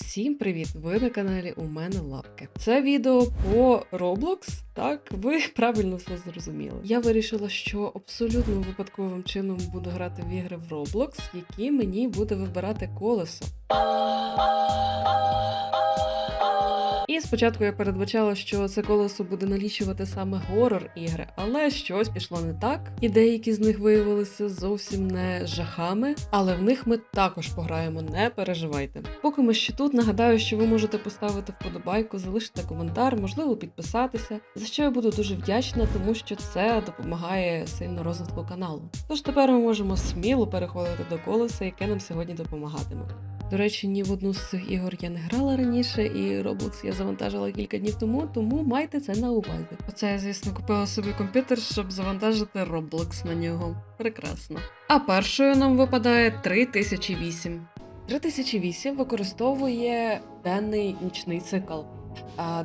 Всім привіт! Ви на каналі У мене лапки. Це відео по Roblox. Так, ви правильно все зрозуміли. Я вирішила, що абсолютно випадковим чином буду грати в ігри в Roblox, які мені буде вибирати колесо. І спочатку я передбачала, що це колесо буде налічувати саме горор ігри, але щось пішло не так, і деякі з них виявилися зовсім не жахами, але в них ми також пограємо, не переживайте. Поки ми ще тут, нагадаю, що ви можете поставити вподобайку, залишити коментар, можливо, підписатися, за що я буду дуже вдячна, тому що це допомагає сильно розвитку каналу. Тож тепер ми можемо сміло переходити до колеса, яке нам сьогодні допомагатиме. До речі, ні в одну з цих ігор я не грала раніше, і Roblox я завантажила кілька днів тому, тому майте це на увазі. Оце я, звісно, купила собі комп'ютер, щоб завантажити Roblox на нього. Прекрасно. А першою нам випадає 3008. 3008 використовує денний нічний цикл.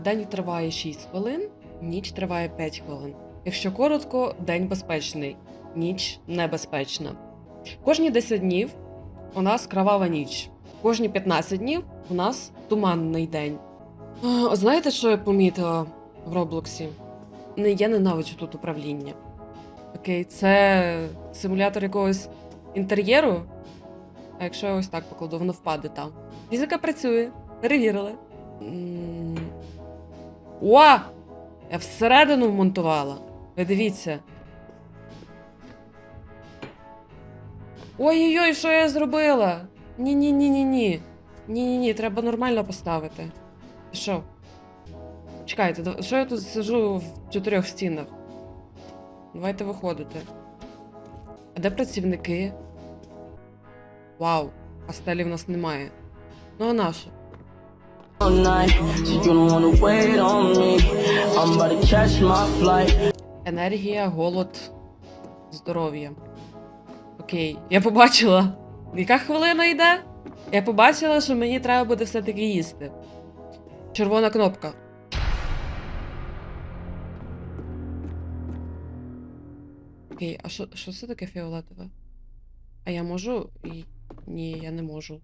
День триває 6 хвилин, ніч триває 5 хвилин. Якщо коротко, день безпечний, ніч небезпечна. Кожні 10 днів у нас кровава ніч. Кожні 15 днів у нас туманний день. Знаєте, що я помітила в Роблоксі? Я ненавиджу тут управління. Окей, це симулятор якогось інтер'єру. А якщо я ось так покладу, воно впаде там. Фізика працює. Перевірили. О! Я всередину вмонтувала. Ви дивіться. Ой-ой-ой, що я зробила? Ні-ні-ні-ні-ні. Ні-ні-ні, треба нормально поставити. Що? Чекайте, що я тут сижу в чотирьох стінах? Давайте виходити. А де працівники? Вау, а в нас немає. Ну а flight. Енергія, голод, здоров'я. Окей, я побачила. Яка хвилина йде? Я побачила, що мені треба буде все-таки їсти. Червона кнопка. Окей, а що, що це таке фіолетове? А я можу? Ні, я не можу.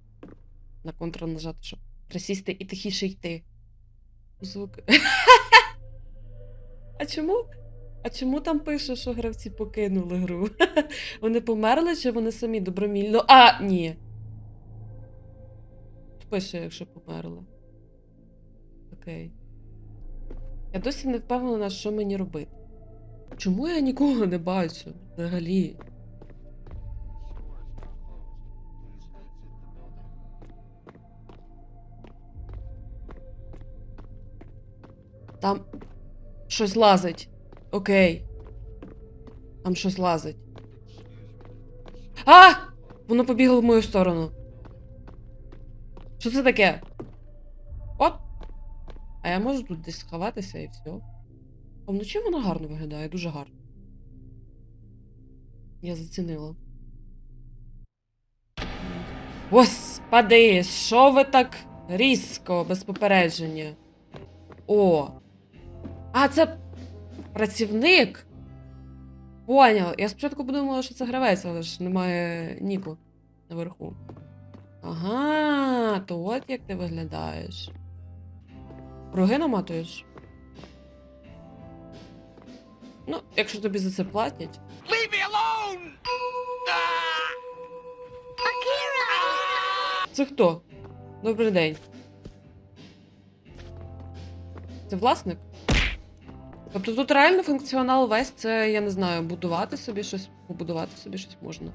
На контр нажати, щоб присісти і тихіше йти. Звук. А чому? А чому там пише, що гравці покинули гру? Вони померли чи вони самі добромільно? А, ні. Пише, якщо померли. Окей. Я досі не впевнена, що мені робити. Чому я нікого не бачу взагалі? Там щось лазить. Окей. Там щось лазить. А! Воно побігло в мою сторону. Що це таке? От. А я можу тут десь сховатися і все. А вночі воно гарно виглядає, дуже гарно. Я зацінила. Господи, що ви так різко, без попередження? О! А, це працівник? Поняла. Я спочатку подумала, що це гравець, але ж немає ніку наверху. Ага, то от як ти виглядаєш. Роги наматуєш? Ну, якщо тобі за це платять. Leave me alone! Це хто? Добрий день. Це власник? Тобто тут реально функціонал весь це, я не знаю, будувати собі щось, побудувати собі щось можна.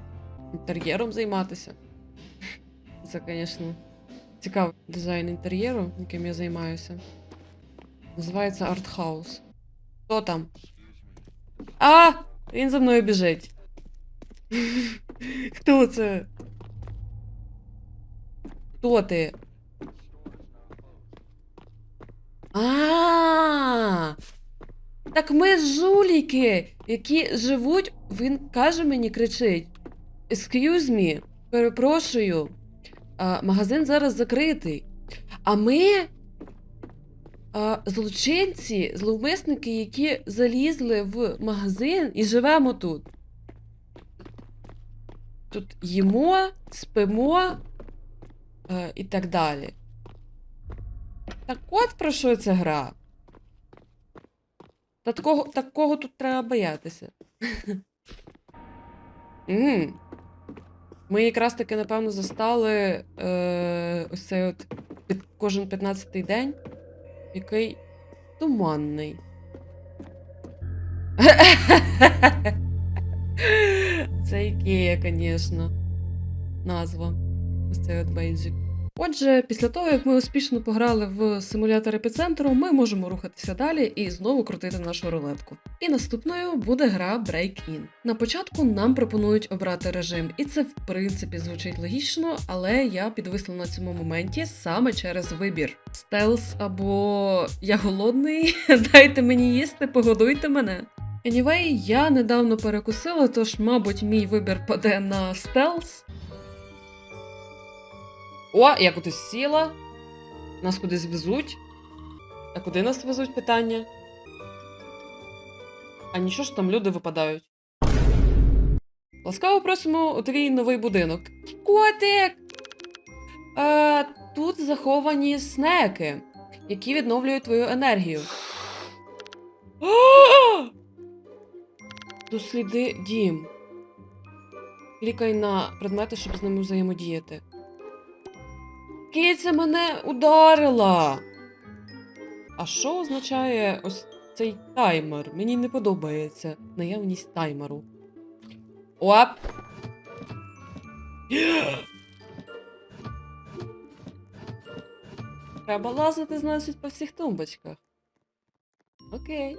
Інтер'єром займатися. Це, звісно, цікавий дизайн інтер'єру, яким я займаюся. Називається артхаус. Хто там? А! Він за мною біжить. Хто це? Хто ти? А, так ми жуліки, які живуть. Він каже мені, кричить: Excuse me, перепрошую, а, магазин зараз закритий. А ми а, злочинці, зловмисники, які залізли в магазин і живемо тут. Тут їмо, спимо е, і так далі. Так от про що ця гра? Та такого, такого тут треба боятися. Ми якраз таки, напевно, застали е, ось цей от під кожен 15-й день, який туманний. Це Ікея, звісно. Назва. Ось цей от бейджик. Отже, після того, як ми успішно пограли в симулятор епіцентру, ми можемо рухатися далі і знову крутити нашу рулетку. І наступною буде гра Break-In. На початку нам пропонують обрати режим, і це в принципі звучить логічно, але я підвисла на цьому моменті саме через вибір: стелс або я голодний, дайте мені їсти, погодуйте мене. Anyway, я недавно перекусила, тож, мабуть, мій вибір паде на стелс. О, я кудись сіла. Нас кудись везуть. А куди нас везуть питання? А нічого ж там люди випадають. Ласкаво просимо у твій новий будинок. Котик! Е, тут заховані снеки, які відновлюють твою енергію. Досліди дім. Клікай на предмети, щоб з ними взаємодіяти. Киця мене ударила. А що означає ось цей таймер? Мені не подобається наявність таймеру. Оп! Треба лазити, значить, по всіх тумбочках. Окей.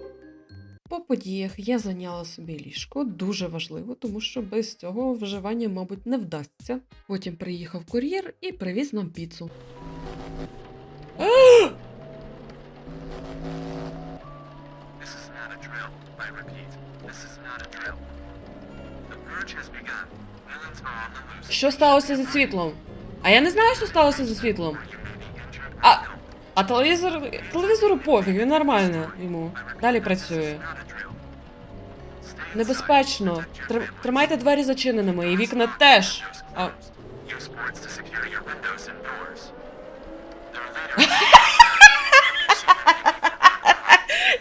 По подіях я зайняла собі ліжко, дуже важливо, тому що без цього виживання, мабуть, не вдасться. Потім приїхав кур'єр і привіз нам піцу. Що сталося зі світлом? А я не знаю, що сталося зі світлом. А телевізор. Телевізору пофіг, він нормально йому. Далі працює. Небезпечно. Тримайте двері зачиненими, і вікна теж. А,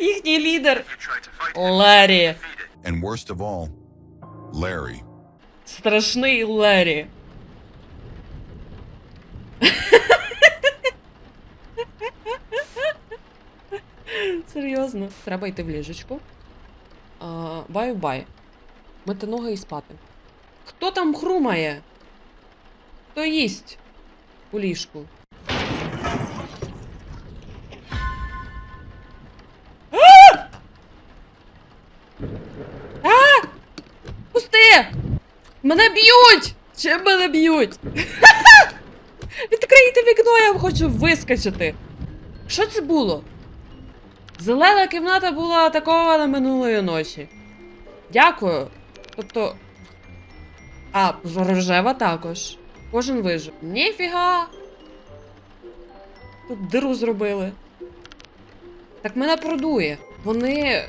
їхній лідер. Ларі. And worst of all, Larry. Страшний Лері. Серйозно. Треба йти в ліжечку. Баю-бай. Мити ноги і спати. Хто там хрумає? Хто їсть у ліжку? Пусти! Мене б'ють! Чим мене б'ють? Відкрийте вікно, я хочу вискочити. Що це було? Зелена кімната була атакована минулої ночі. Дякую. Тобто. А, рожева також. Кожен вижив. Ніфіга. Тут диру зробили. Так мене продує. Вони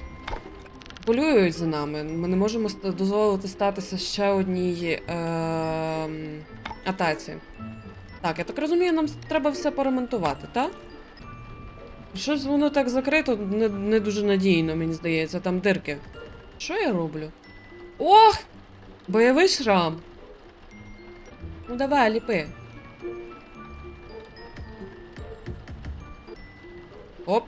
полюють за нами. Ми не можемо дозволити статися ще одній ем, атаці. Так, я так розумію, нам треба все поремонтувати, так? Щось воно так закрито, не, не дуже надійно, мені здається, там дирки. Що я роблю? Ох! Бойовий шрам. Ну давай, ліпи. Оп.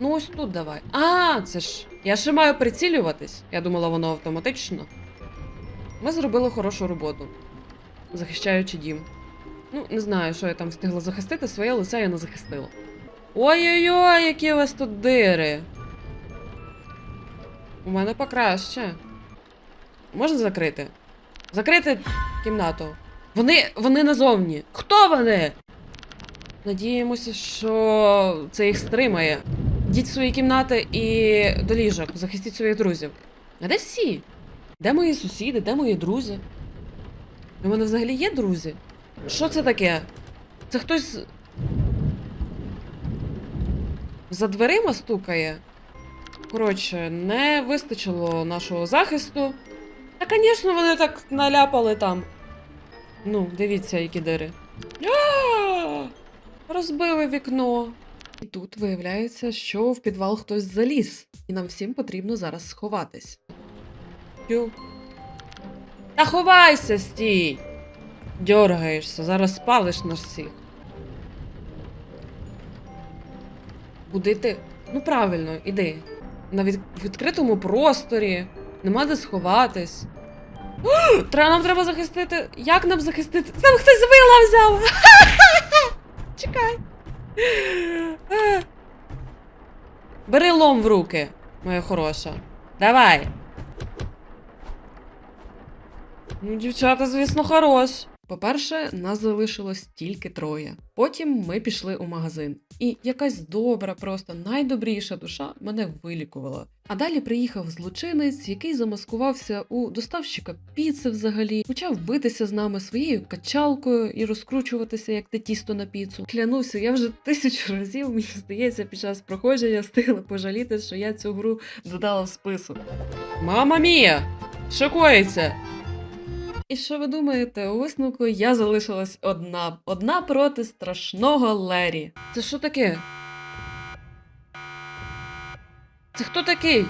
Ну ось тут давай. А, це ж. Я ще маю прицілюватись. Я думала, воно автоматично. Ми зробили хорошу роботу, захищаючи дім. Ну, не знаю, що я там встигла захистити, своє лице я не захистила. Ой-ой-ой, які у вас тут дири. У мене покраще. Можна закрити? Закрити кімнату. Вони. вони назовні. Хто вони? Надіємося, що це їх стримає. Йдіть в свої кімнати і до ліжок, захистіть своїх друзів. А де всі? Де мої сусіди, де мої друзі? У мене взагалі є друзі? Що це таке? Це хтось. За дверима стукає? Коротше, не вистачило нашого захисту. Та, звісно, вони так наляпали там. Ну, дивіться, які дири. Розбили вікно. І тут виявляється, що в підвал хтось заліз, і нам всім потрібно зараз сховатись. Ю. Та ховайся, стій! Дьоргаєшся, зараз спалиш нас всіх. Куди ти? Ну правильно, іди. На від... відкритому просторі, нема де сховатись. Треба, нам треба захистити. Як нам захистити? Нам хтось вила взяв! Чекай. Бери лом в руки, моя хороша. Давай. Ну, дівчата, звісно, хорош. По-перше, нас залишилось тільки троє. Потім ми пішли у магазин, і якась добра, просто найдобріша душа мене вилікувала. А далі приїхав злочинець, який замаскувався у доставщика піци взагалі, почав битися з нами своєю качалкою і розкручуватися як те тісто на піцу. Клянуся, я вже тисячу разів, мені здається, під час проходження встигла пожаліти, що я цю гру додала в список. Мама мія! Що коїться? І що ви думаєте, у висновку я залишилась одна. Одна проти страшного Лері. Це що таке? Це хто такий?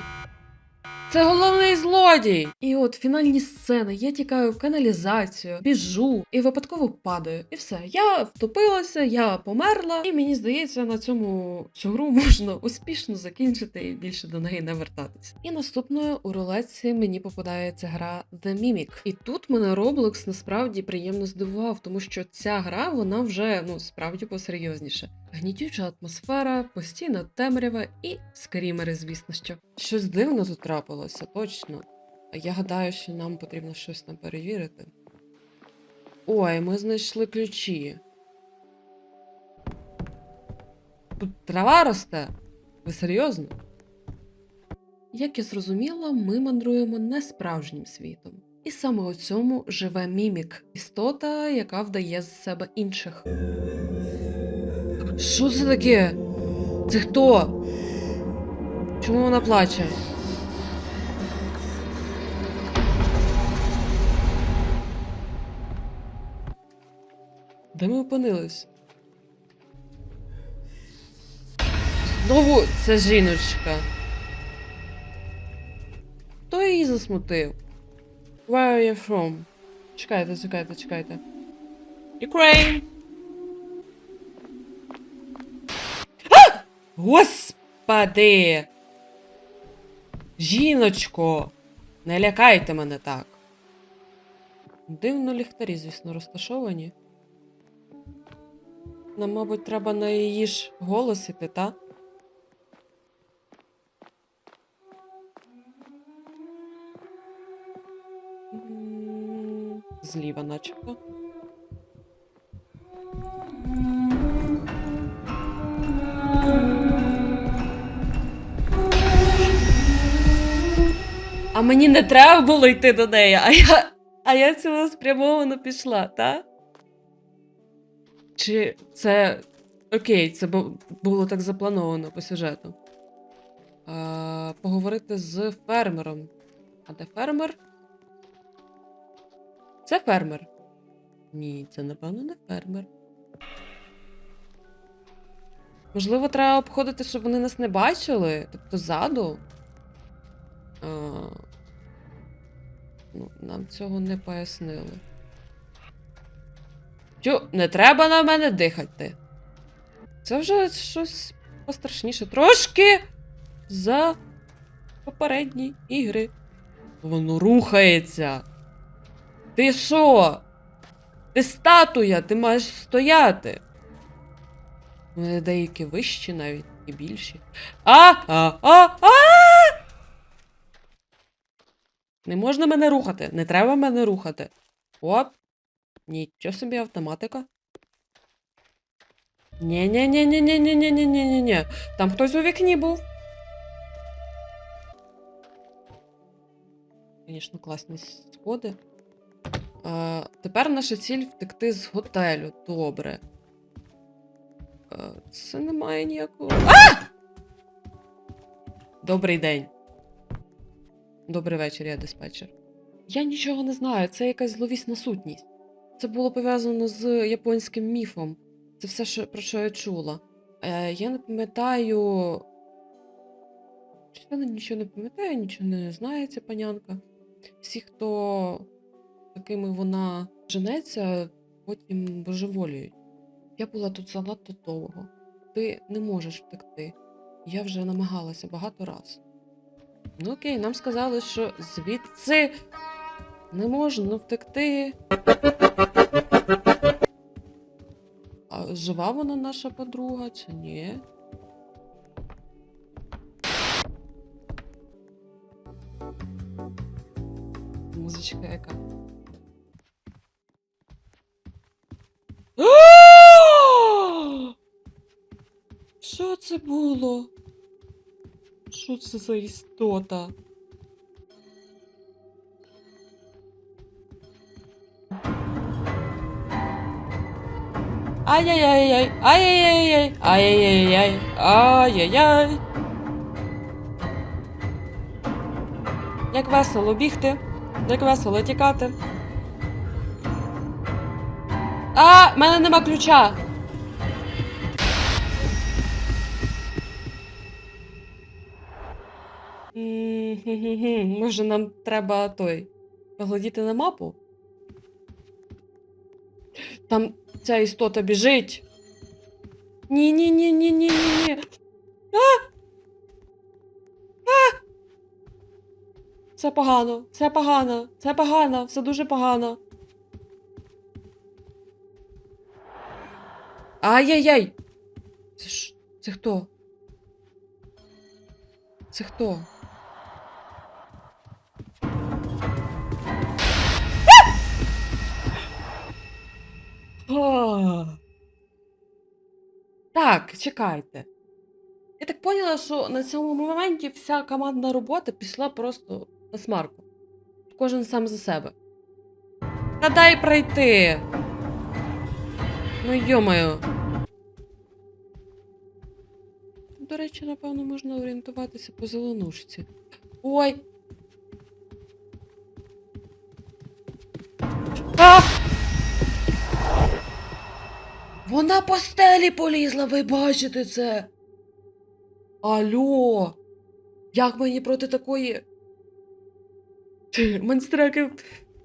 Це головний злодій! І от фінальні сцени. Я тікаю в каналізацію, біжу і випадково падаю. І все. Я втопилася, я померла, і мені здається, на цьому цю гру можна успішно закінчити і більше до неї не вертатись. І наступною у рулетці мені попадається гра The Mimic. І тут мене Roblox насправді приємно здивував, тому що ця гра вона вже ну справді посерйозніше. Гнітюча атмосфера, постійна темрява і скрімери, звісно що. Щось дивно тут трапилося, точно. Я гадаю, що нам потрібно щось там перевірити. Ой, ми знайшли ключі. Тут трава росте? Ви серйозно? Як я зрозуміла, ми мандруємо не справжнім світом. І саме у цьому живе мімік, істота, яка вдає з себе інших. Що це таке? Це хто? Чому вона плаче? Де ми опинились? Знову ця жіночка. Хто її засмутив? Where are you from? Чекайте, чекайте, чекайте. Ukraine! Господи! Жіночко! Не лякайте мене так. Дивно ліхтарі, звісно, розташовані. Нам, мабуть, треба на її ж голос іти, та? Зліва, начебто. А мені не треба було йти до неї, а я, а я цілеспрямовано пішла, та? Чи це. Окей, це було так заплановано по сюжету. А, поговорити з фермером. А де фермер? Це фермер. Ні, це напевно не фермер. Можливо, треба обходити, щоб вони нас не бачили, тобто ззаду. Ну, нам цього не пояснили. Чу, не треба на мене дихати. Це вже щось пострашніше. Трошки за попередні ігри. Воно рухається. Ти що? Ти статуя, ти маєш стояти. Вони деякі вищі навіть і більші. А! А! А! А! Не можна мене рухати. Не треба мене рухати. Оп. Нічого собі автоматика. ні ні ні ні ні ні ні ні ні ні ні Там хтось у вікні був. Звісно, класні сходи. А, тепер наша ціль втекти з готелю. Добре. А, це не має ніякого. А! Добрий день. Добрий вечір, я диспетчер. Я нічого не знаю, це якась зловісна сутність. Це було пов'язано з японським міфом. Це все, що, про що я чула. Е, я не пам'ятаю. Вона нічого не пам'ятає, нічого не знає, ця панянка. Всі, хто такими вона женеться, потім божеволіють. Я була тут занадто довго. Ти не можеш втекти. Я вже намагалася багато раз. Ну окей, нам сказали, що звідси не можна втекти. А жива вона наша подруга чи ні? Музичка яка. Що це було? Що це за істота? Ай-яй-яй-яй, ай-яй-яй-яй, ай-яй-яй-яй, ай-яй-яй. Як весело бігти, як весело тікати. А, в мене нема ключа. Може, нам треба той поглядіти на мапу? Там ця істота біжить. Ні, ні, ні, ні, ні, ні, ні. А! А! Це погано, це погано, це погано, все дуже погано. Ай-яй-яй! Це ж. Це хто? Це хто? Так, чекайте. Я так поняла, що на цьому моменті вся командна робота пішла просто на смарку. Кожен сам за себе. Та дай пройти. Ну йомаю. До речі, напевно, можна орієнтуватися по зеленушці. Ой. А! Вона по стелі полізла, ви бачите це. Алло. Як мені проти такої. Монстряки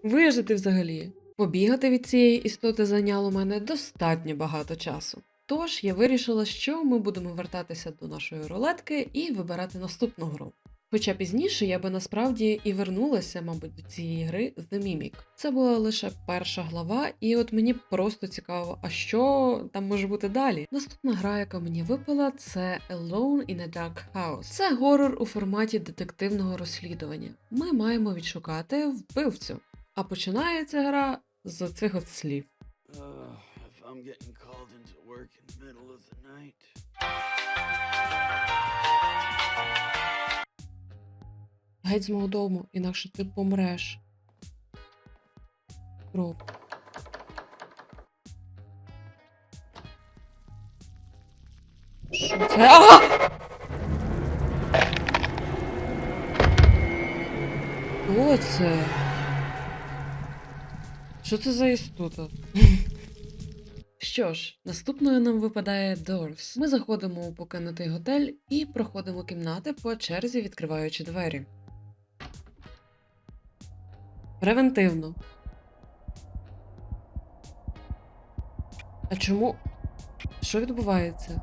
вижити взагалі? Побігати від цієї істоти зайняло мене достатньо багато часу. Тож я вирішила, що ми будемо вертатися до нашої рулетки і вибирати наступну гру. Хоча пізніше я би насправді і вернулася, мабуть, до цієї гри The Mimic. Це була лише перша глава, і от мені просто цікаво, а що там може бути далі. Наступна гра, яка мені випала, це Alone in a Dark House. Це горор у форматі детективного розслідування. Ми маємо відшукати вбивцю. А починається гра з цих от слів. Uh, if I'm. Геть з мого дому, інакше ти помреш. Кров. Що це? А! Хто це? Що це за істота? Що ж, наступною нам випадає Doors. Ми заходимо у покинутий готель і проходимо кімнати по черзі, відкриваючи двері. Превентивно. А чому? Що відбувається?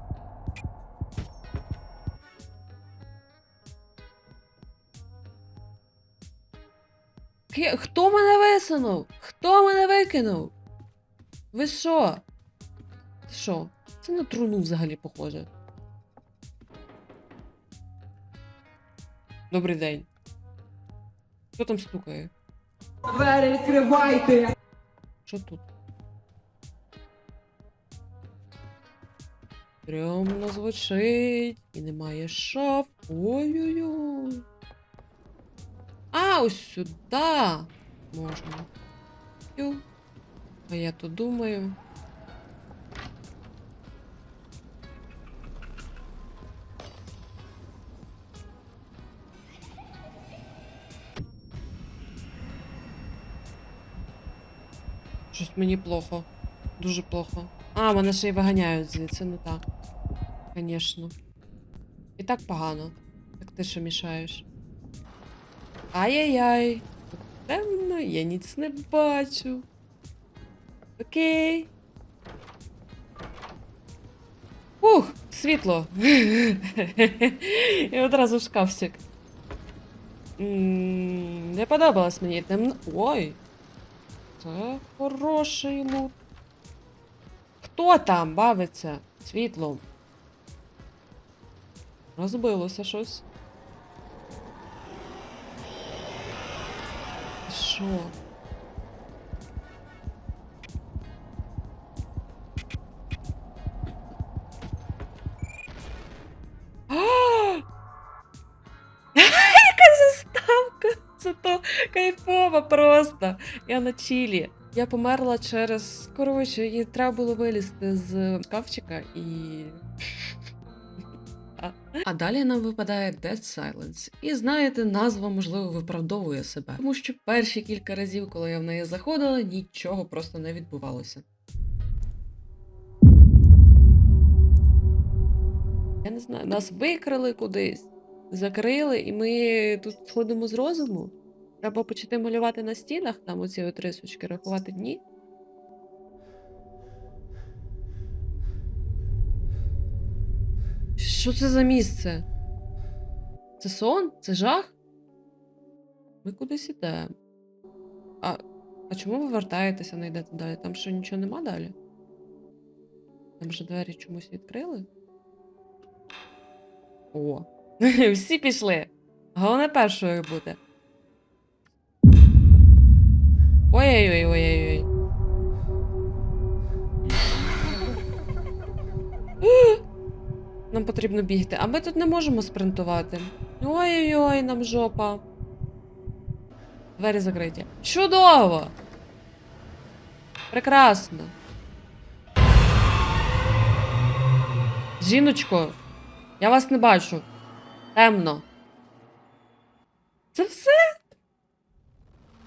Хто мене висунув? Хто мене викинув? Ви що? Що? Це на труну взагалі похоже. Добрий день. Хто там стукає? Двері відкривайте! Що тут? Прямо звучить. І немає шаф. Ой-ой-ой. А, ось сюди можна. А я то думаю. Мені плохо. Дуже плохо. А, мене ще й виганяють звідси, ну так. Звісно. І так погано. Так ти що мішаєш? Ай-яй-яй. Темно, я ніц не бачу. Окей. Ух, світло. І одразу шкафчик. М, Не подобалось мені темно. Ой. Це хороший лут. Хто там бавиться світлом? Розбилося щось. Що? Це кайфово просто. Я на чилі. Я померла через. Коротше, їй треба було вилізти з шкафчика і. А- далі нам випадає Dead Silence. І знаєте, назва, можливо, виправдовує себе. Тому що перші кілька разів, коли я в неї заходила, нічого просто не відбувалося. Я не знаю, нас викрали кудись, закрили, і ми тут сходимо з розуму. Треба почати малювати на стінах, там оці от рисочки, рахувати дні. Що це за місце? Це сон? Це жах? Ми кудись ідемо. А, а чому ви вертаєтеся, не йдете далі? Там що нічого нема далі? Там же двері чомусь відкрили? О, всі пішли. Головне першою бути. Ой-ой-ой-ой-ой. Нам потрібно бігти, а ми тут не можемо спринтувати. Ой-ой-ой, нам жопа. Двері закриті. Чудово! Прекрасно. Жіночко, я вас не бачу. Темно. Це все?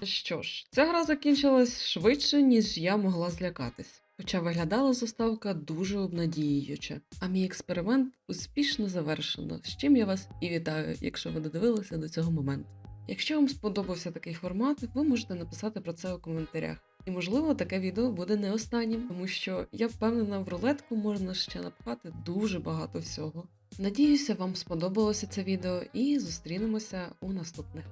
Що ж, ця гра закінчилась швидше, ніж я могла злякатись. Хоча виглядала заставка дуже обнадіююче. А мій експеримент успішно завершено, з чим я вас і вітаю, якщо ви додивилися до цього моменту. Якщо вам сподобався такий формат, ви можете написати про це у коментарях. І можливо таке відео буде не останнім, тому що я впевнена, в рулетку можна ще напхати дуже багато всього. Надіюся, вам сподобалося це відео і зустрінемося у наступних.